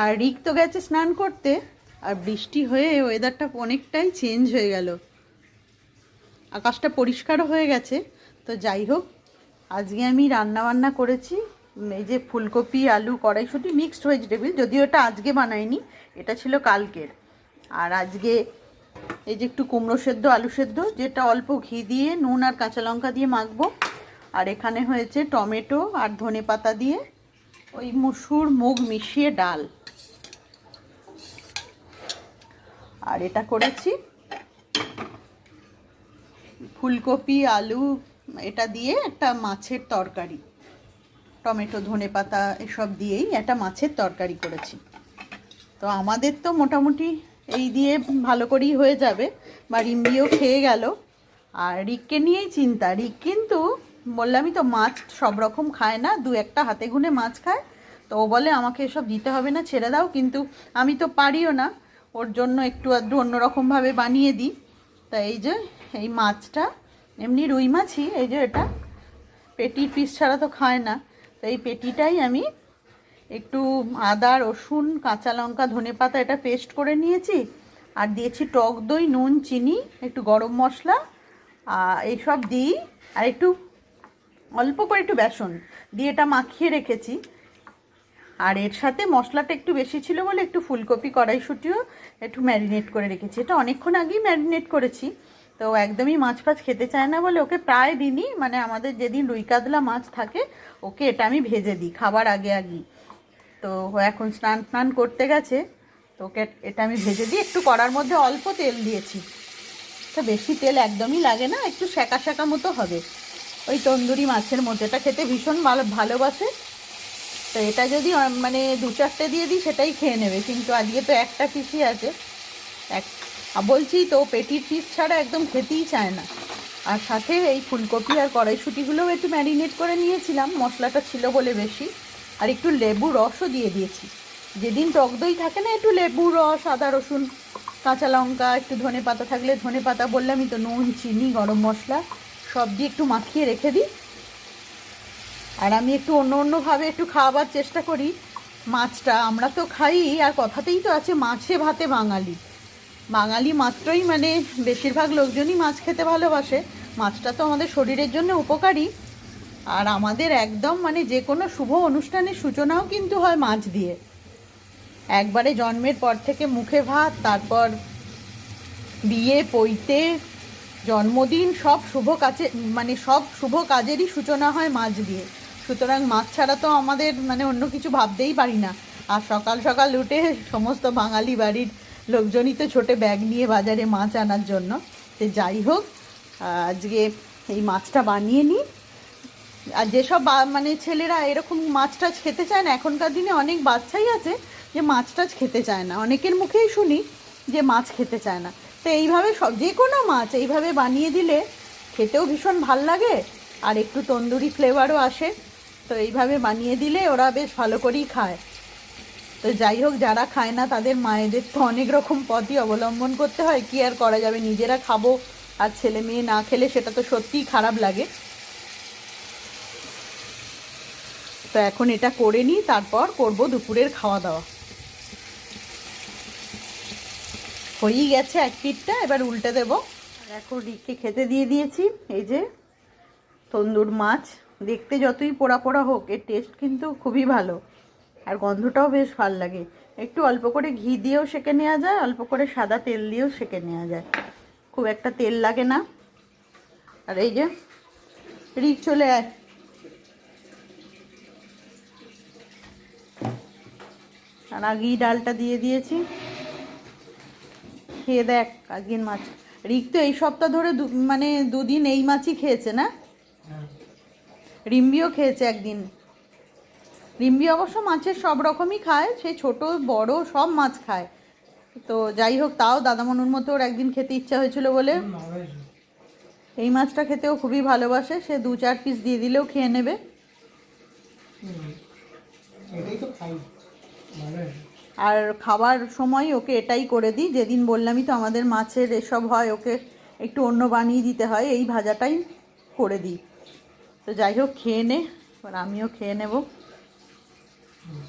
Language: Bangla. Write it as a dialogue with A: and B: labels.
A: আর রিক তো গেছে স্নান করতে, আর বৃষ্টি হয়ে ওয়েদারটা অনেকটাই চেঞ্জ হয়ে গেল। আকাশটা পরিষ্কারও হয়ে গেছে। তো যাই হোক, আজকে আমি রান্না বান্না করেছি। এই যে ফুলকপি, আলু, কড়াইশুটি মিক্সড ভেজিটেবিল যদিও এটা আজকে বানাইনি, এটা ছিল কালকের। আর আজকে এই যে একটু কুমড়ো সেদ্ধ, আলু সেদ্ধ, যেটা অল্প ঘি দিয়ে, নুন আর কাঁচা লঙ্কা দিয়ে মাখবো। আর এখানে হয়েছে টমেটো আর ধনে পাতা দিয়ে ওই মুসুর মুগ মিশিয়ে ডাল। আর এটা করেছি ফুলকপি, আলু, এটা দিয়ে একটা মাছের তরকারি। টমেটো, ধনে পাতা এসব দিয়েই একটা মাছের তরকারি করেছি। তো আমাদের তো মোটামুটি এই দিয়ে ভালো করেই হয়ে যাবে। বা রিম্বিও খেয়ে গেল। আর রিককে নিয়েই চিন্তা। রিক কিন্তু বললামই তো মাছ সব রকম খায় না, দু একটা হাতে গুনে মাছ খায়। তো ও বলে, আমাকে এসব দিতে হবে না, ছেড়ে দাও। কিন্তু আমি তো পারিও না। ওর জন্য একটু আধটু অন্যরকমভাবে বানিয়ে দিই। তা এই যে, এই মাছটা, এমনি রুই মাছই, এই যে এটা। পেটির পিস ছাড়া তো খায় না। তো এই পেটিটাই আমি একটু আদা, রসুন, কাঁচা লঙ্কা, ধনে পাতা এটা পেস্ট করে নিয়েছি। আর দিয়েছি টক দই, নুন, চিনি, একটু গরম মশলা এইসব দিই। আর একটু অল্প করে একটু বেসন। দিয়ে এটা মাখিয়ে রেখেছি। আর এর সাথে মশলাটা একটু বেশি ছিল বলে একটু ফুলকপি, কড়াইশুটিও একটু ম্যারিনেট করে রেখেছি। এটা অনেকক্ষণ আগেই ম্যারিনেট করেছি। তো একদমই মাছ ফাছ খেতে চায় না বলে ওকে প্রায় দিনই মানে আমাদের যেদিন রুই কাতলা মাছ থাকে, ওকে এটা আমি ভেজে দিই খাবার আগে আগেই। তো এখন স্নান স্নান করতে গেছে, তো ওকে এটা আমি ভেজে দিই একটু কড়ার মধ্যে অল্প তেল দিয়েছি। তো বেশি তেল একদমই লাগে না, একটু সেকা সেকা মতো হবে। ওই তন্দুরি মাছের মধ্যে এটা খেতে ভীষণ ভালো ভালোবাসে। তো এটা যদি মানে দু চারটে দিয়ে দিই, সেটাই খেয়ে নেবে। কিন্তু আজকে তো একটা পিসই আছে। এক বলছি তো, পেটির পিস ছাড়া একদম খেতেই চায় না। আর সাথে এই ফুলকপি আর কড়াইশুটিগুলোও একটু ম্যারিনেট করে নিয়েছিলাম। মশলাটা ছিল বলে বেশি। আর একটু লেবু রসও দিয়ে দিয়েছি। যেদিন টক দই থাকে না, একটু লেবু রস, আদা রসুন, কাঁচা লঙ্কা, একটু ধনে পাতা থাকলে ধনে পাতা বললামই তো নুন, চিনি, গরম মশলা সব দিয়ে একটু মাখিয়ে রেখে দিই। আর আমি একটু অন্য অন্যভাবে একটু খাওয়াবার চেষ্টা করি মাছটা। আমরা তো খাই, আর কথাতেই তো আছে মাছে ভাতে বাঙালি। বাঙালি মাত্রই মানে বেশিরভাগ লোকজনই মাছ খেতে ভালোবাসে। মাছটা তো আমাদের শরীরের জন্য উপকারী। আর আমাদের একদম মানে যে কোনো শুভ অনুষ্ঠানের সূচনাও কিন্তু হয় মাছ দিয়ে। একবারে জন্মের পর থেকে মুখে ভাত, তারপর বিয়ে, পৈতে, জন্মদিন, সব শুভ কাজে মানে সব শুভ কাজেরই সূচনা হয় মাছ দিয়ে। সুতরাং মাছ ছাড়া তো আমাদের মানে অন্য কিছু ভাবতেই পারি না। আর সকাল সকাল উঠে সমস্ত বাঙালি বাড়ির লোকজনই তো ছোটে ব্যাগ নিয়ে বাজারে মাছ আনার জন্য। তো যাই হোক, আজকে এই মাছটা বানিয়ে নিই। আর যেসব মানে ছেলেরা এরকম মাছ টাছ খেতে চায় না, এখনকার দিনে অনেক বাচ্চাই আছে যে মাছ টাছ খেতে চায় না। অনেকের মুখেই শুনি যে মাছ খেতে চায় না। তো এইভাবে সব যে কোনো মাছ এইভাবে বানিয়ে দিলে খেতেও ভীষণ ভালো লাগে, আর একটু তন্দুরি ফ্লেভারও আসে। তো এইভাবে বানিয়ে দিলে ওরা বেশ ভালো করেই খায়। তো যাই হোক, যারা খায় না তাদের মায়েদের তো অনেক রকম পথই অবলম্বন করতে হয়। কি আর করা যাবে? নিজেরা খাব আর ছেলে মেয়ে না খেলে সেটা তো সত্যিই খারাপ লাগে। তো এখন এটা করে নিই, তারপর করব দুপুরের খাওয়া দাওয়া হয়েই গেছে এক পিঠটা, এবার উল্টে দেব। আর এখন রিককে খেতে দিয়ে দিয়েছি, এই যে তন্দুর মাছ। দেখতে যতই পোড়া পোড়া হোক, এর টেস্ট কিন্তু খুবই ভালো। আর গন্ধটাও বেশ ভালো লাগে। একটু অল্প করে ঘি দিয়েও সেকে নেওয়া যায়, অল্প করে সাদা তেল দিয়েও সেকে নেওয়া যায়। খুব একটা তেল লাগে না। আর এই যে রিক চলে আয়। আর আগেই ডালটা দিয়ে দিয়েছি। খেয়ে দেখ, আজকের মাছ। রিক তো এই সপ্তাহ ধরে মানে দুদিন এই মাছই খেয়েছে না? রিম্বিও খেয়েছে একদিন। রিম্বি অবশ্য মাছের সব রকমই খায়, সে ছোট, বড়, সব মাছ খায়। তো যাই হোক, তাও দাদামনুর মতো ওর একদিন খেতে ইচ্ছা হয়েছিল বলে। এই মাছটা খেতেও খুবই ভালোবাসে, সে দু চার পিস দিয়ে দিলেও খেয়ে নেবে। আর খাবার সময় ওকে এটাই করে দিই, যেদিন বললামই তো আমাদের মাছের এসব হয়, ওকে একটু অন্য বানিয়ে দিতে হয়, এই ভাজাটাই করে দিই। তো যাই হোক খেয়ে নে এবার আমিও খেয়ে নেব
B: হুম।